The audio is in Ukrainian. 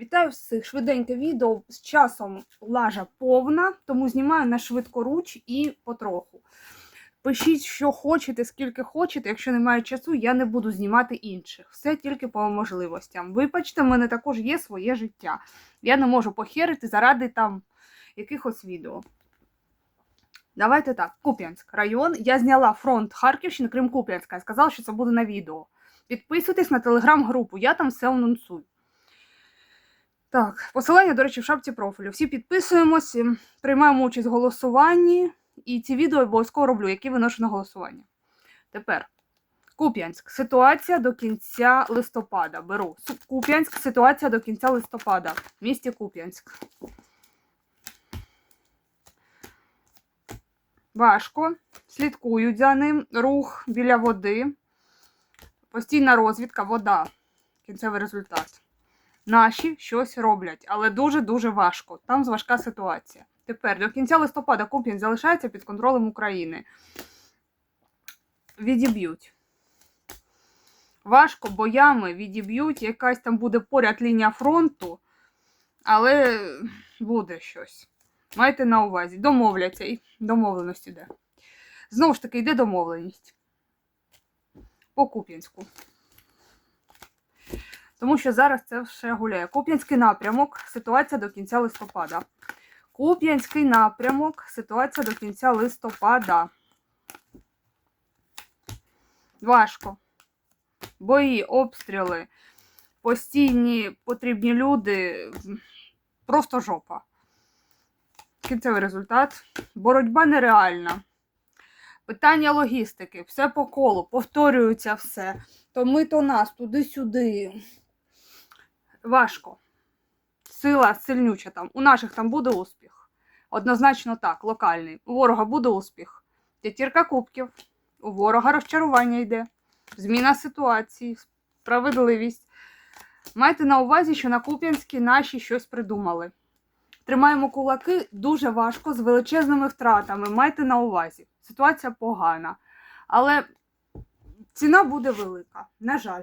Вітаю всіх! Швиденьке відео. З часом лажа повна, тому знімаю на швидкоруч і потроху. Пишіть, що хочете, скільки хочете. Якщо немає часу, я не буду знімати інших. Все тільки по можливостям. Вибачте, в мене також є своє життя. Я не можу похерити заради там якихось відео. Давайте так. Куп'янськ район. Я зняла фронт Харківщини, Крим Куп'янська. Сказала, що це буде на відео. Підписуйтесь на телеграм-групу, я там все анонсую. Так, посилання, до речі, в шапці профілю. Всі підписуємось, ем, приймаємо участь в голосуванні, і ці відео обов'язково роблю, які виношу на голосування. Тепер Куп'янськ. Ситуація до кінця листопада. Беру. Куп'янськ. Ситуація до кінця листопада. В місті Куп'янськ. Важко. Слідкують за ним. Рух біля води. Постійна розвідка, вода. Кінцевий результат. Наші щось роблять, але дуже-дуже важко. Там важка ситуація. Тепер до кінця листопада Куп'янськ залишається під контролем України. Відіб'ють. Важко, боями відіб'ють. Якась там буде поряд лінія фронту, але буде щось. Майте на увазі. Домовляться і домовленість іде. Знову ж таки, йде домовленість. По Куп'янську. Тому що зараз це все гуляє. Куп'янський напрямок, ситуація до кінця листопада. Куп'янський напрямок, ситуація до кінця листопада. Важко. Бої, обстріли, постійні потрібні люди. Просто жопа. Кінцевий результат. Боротьба нереальна. Питання логістики, все по колу, повторюється все. То ми, то нас, туди-сюди. Важко. Сила сильнюча там. У наших там буде успіх. Однозначно так, локальний. У ворога буде успіх. П'ятірка кубків. У ворога розчарування йде. Зміна ситуації, справедливість. Майте на увазі, що на Куп'янській наші щось придумали. Тримаємо кулаки дуже важко, з величезними втратами. Майте на увазі. Ситуація погана. Але ціна буде велика. На жаль.